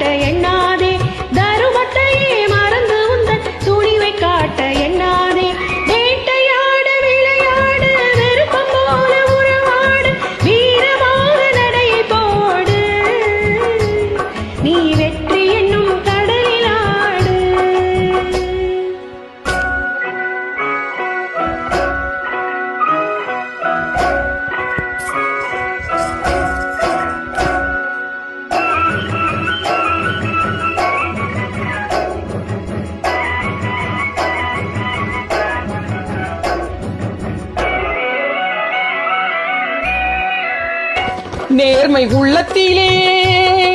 கோட்டையை நேர்மை உள்ளத்திலே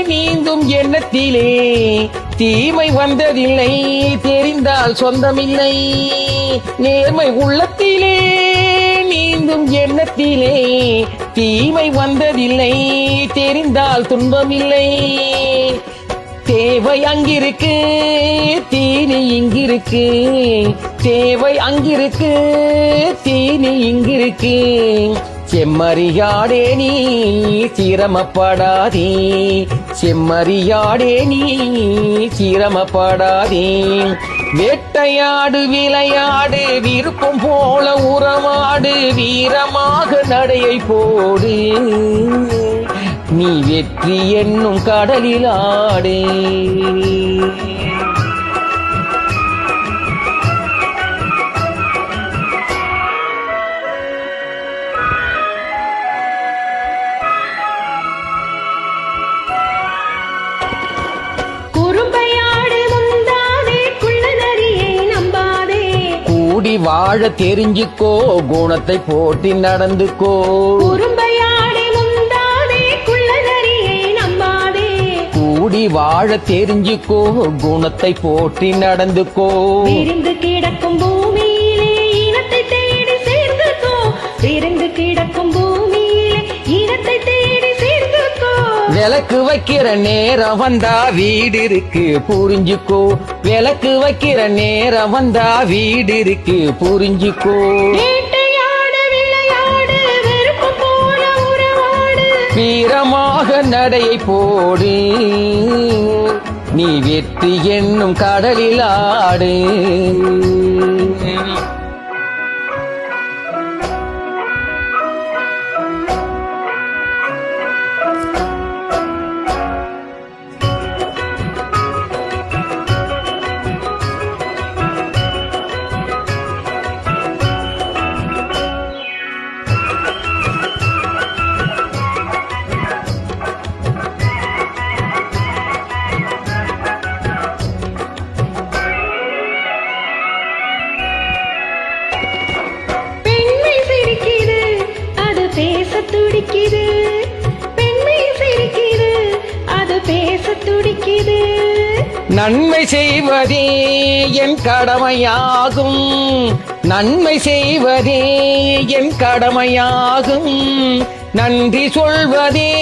நீந்தும் எண்ணத்திலே. தீமை வந்ததில்லை தெரிந்தால் சொந்தமில்லை. நேர்மை உள்ளத்திலே நீந்தும் எண்ணத்திலே. தீமை வந்ததில்லை தெரிந்தால் துன்பமில்லை. தேவை அங்கிருக்கு தீனி இங்கிருக்கு. தேவை அங்கிருக்கு தீனி இங்கிருக்கு. செம்மறியாடே நீ சிரமப்படாதே. செம்மறியாடே நீ சிரமப்படாதே. வேட்டையாடு விளையாடு விருப்பம் போல உறவாடு வீரமாக நடையை போடு. நீ வெற்றி என்னும் கடலில் ஆடு. வாழ தெரிஞ்சுக்கோ குணத்தை போட்டி நடந்துக்கோ. கூடி வாழ தெரிஞ்சுக்கோ குணத்தை போட்டி நடந்துக்கோ. விரிந்து கிடக்கும் பூமியிலே இனத்தை தேடி சேர்ந்துக்கோ. விரிந்து கிடக்கும் விளக்கு வைக்கிற நேரம் வந்தா வீடு இருக்கு புரிஞ்சுக்கோ. விளக்கு வைக்கிற நேரம் வந்தா வீடு இருக்கு புரிஞ்சுக்கோ. வீரமாக நடையை போடு. நீ வெற்றி என்னும் கடலில் ஆடு. துடிக்குது பெண்மை சிரிக்குது அது பேச துடிக்குது. நன்மை செய்வதே என் கடமையாகும். நன்மை செய்வதே என் கடமையாகும். நன்றி சொல்வதே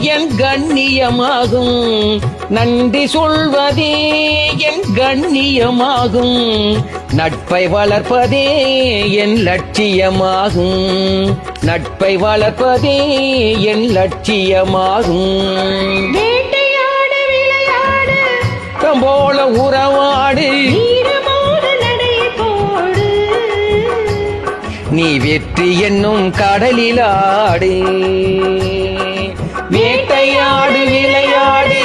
என் கண்ணியமாகும். நன்றி சொல்வதே என் கண்ணியமாகும். நட்பை வளர்ப்பதே என் லட்சியமாகும். நட்பை வளர்ப்பதே என் லட்சியமாகும். போல உறவாடு. நீ வெற்றி என்னும் கடலில் ஆடு வேட்டையாடு விளையாடு.